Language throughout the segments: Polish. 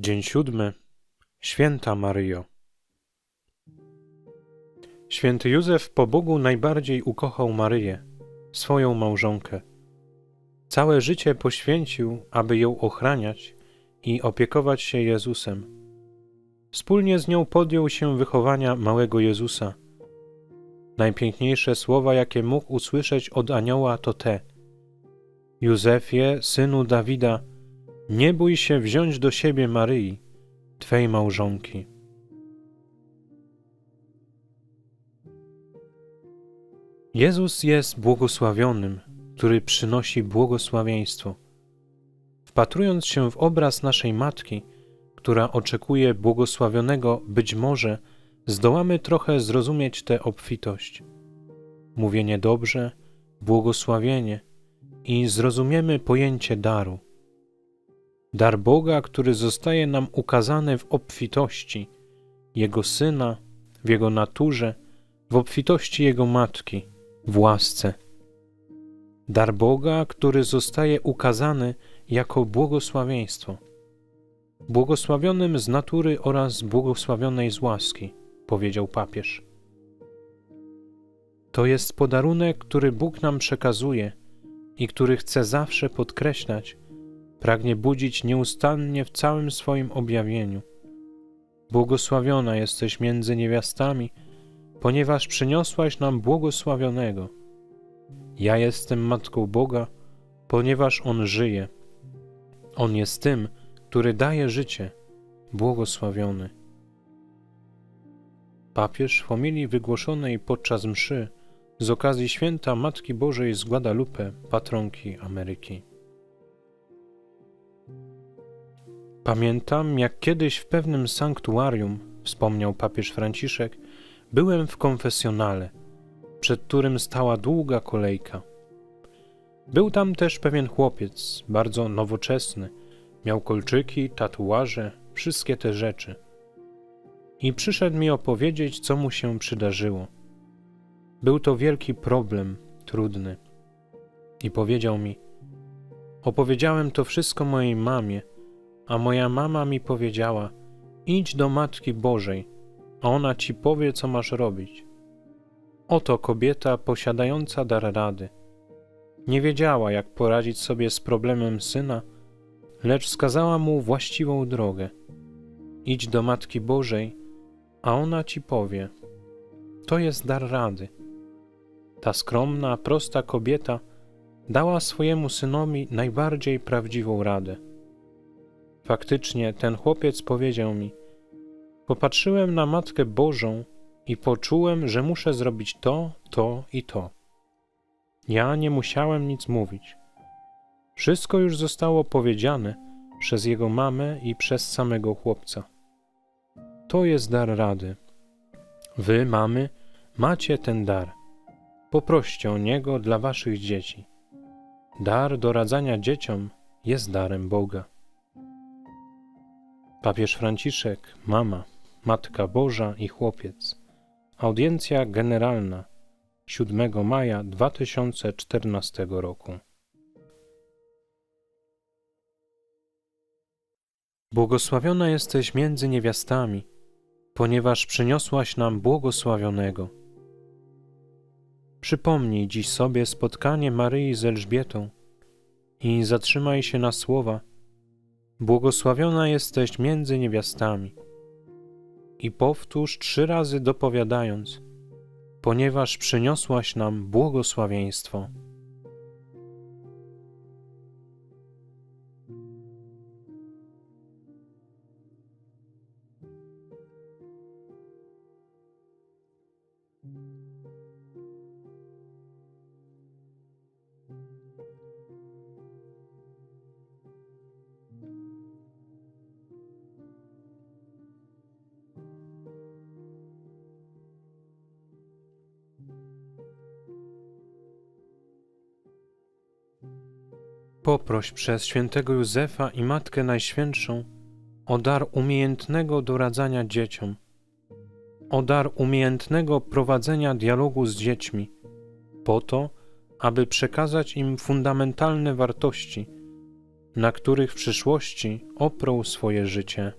Dzień siódmy. Święta Maryjo. Święty Józef po Bogu najbardziej ukochał Maryję, swoją małżonkę. Całe życie poświęcił, aby ją ochraniać i opiekować się Jezusem. Wspólnie z nią podjął się wychowania małego Jezusa. Najpiękniejsze słowa, jakie mógł usłyszeć od anioła, to te: Józefie, synu Dawida, nie bój się wziąć do siebie Maryi, Twej małżonki. Jezus jest błogosławionym, który przynosi błogosławieństwo. Wpatrując się w obraz naszej Matki, która oczekuje błogosławionego, być może zdołamy trochę zrozumieć tę obfitość. Mówienie dobrze, błogosławienie i zrozumiemy pojęcie daru. Dar Boga, który zostaje nam ukazany w obfitości Jego Syna, w Jego naturze, w obfitości Jego Matki, w łasce. Dar Boga, który zostaje ukazany jako błogosławieństwo. Błogosławionym z natury oraz błogosławionej z łaski, powiedział papież. To jest podarunek, który Bóg nam przekazuje i który chce zawsze podkreślać, pragnie budzić nieustannie w całym swoim objawieniu. Błogosławiona jesteś między niewiastami, ponieważ przyniosłaś nam błogosławionego. Ja jestem matką Boga, ponieważ On żyje. On jest tym, który daje życie, błogosławiony. Papież w homilii wygłoszonej podczas mszy z okazji święta Matki Bożej z Guadalupe, patronki Ameryki. Pamiętam, jak kiedyś w pewnym sanktuarium, wspomniał papież Franciszek, byłem w konfesjonale, przed którym stała długa kolejka. Był tam też pewien chłopiec, bardzo nowoczesny, miał kolczyki, tatuaże, wszystkie te rzeczy. I przyszedł mi opowiedzieć, co mu się przydarzyło. Był to wielki problem, trudny. I powiedział mi: Opowiedziałem to wszystko mojej mamie a moja mama mi powiedziała: Idź do Matki Bożej, a ona ci powie, co masz robić. Oto kobieta posiadająca dar rady. Nie wiedziała, jak poradzić sobie z problemem syna, lecz wskazała mu właściwą drogę. Idź do Matki Bożej, a ona ci powie. To jest dar rady. Ta skromna, prosta kobieta dała swojemu synowi najbardziej prawdziwą radę. Faktycznie ten chłopiec powiedział mi: Popatrzyłem na Matkę Bożą i poczułem, że muszę zrobić to, to i to. Ja nie musiałem nic mówić. Wszystko już zostało powiedziane przez jego mamę i przez samego chłopca. To jest dar rady. Wy, mamy, macie ten dar. Poproście o niego dla waszych dzieci. Dar doradzania dzieciom jest darem Boga. Papież Franciszek, mama, Matka Boża i chłopiec. Audiencja generalna 7 maja 2014 roku. Błogosławiona jesteś między niewiastami, ponieważ przyniosłaś nam błogosławionego. Przypomnij dziś sobie spotkanie Maryi z Elżbietą i zatrzymaj się na słowa, Błogosławiona jesteś między niewiastami. I powtórz trzy razy dopowiadając, ponieważ przyniosłaś nam błogosławieństwo. Poproś przez świętego Józefa i Matkę Najświętszą o dar umiejętnego doradzania dzieciom, o dar umiejętnego prowadzenia dialogu z dziećmi, po to, aby przekazać im fundamentalne wartości, na których w przyszłości oprą swoje życie.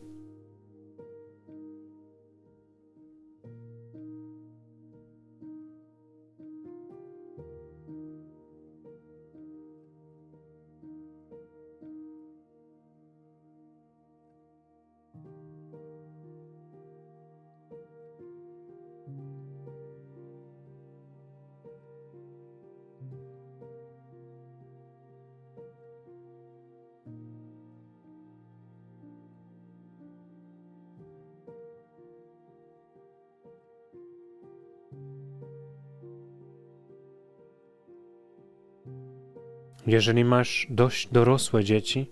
Jeżeli masz dość dorosłe dzieci,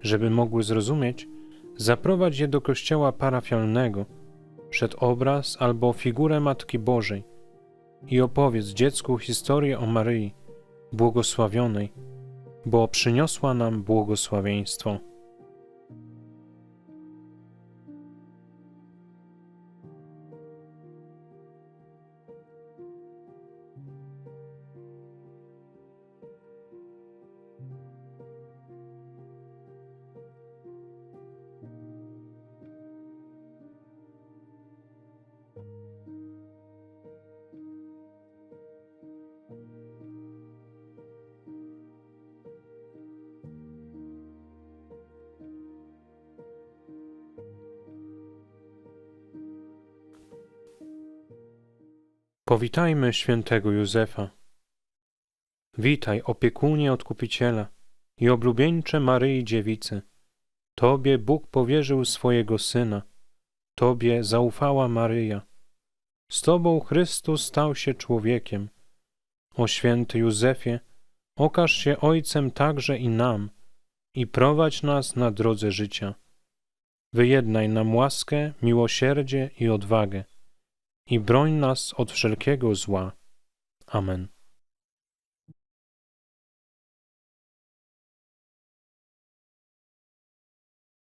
żeby mogły zrozumieć, zaprowadź je do kościoła parafialnego, przed obraz albo figurę Matki Bożej i opowiedz dziecku historię o Maryi, błogosławionej, bo przyniosła nam błogosławieństwo. Powitajmy świętego Józefa. Witaj, opiekunie Odkupiciela i oblubieńcze Maryi Dziewicy. Tobie Bóg powierzył swojego Syna, Tobie zaufała Maryja. Z Tobą Chrystus stał się człowiekiem. O święty Józefie, okaż się Ojcem także i nam i prowadź nas na drodze życia. Wyjednaj nam łaskę, miłosierdzie i odwagę i broń nas od wszelkiego zła. Amen.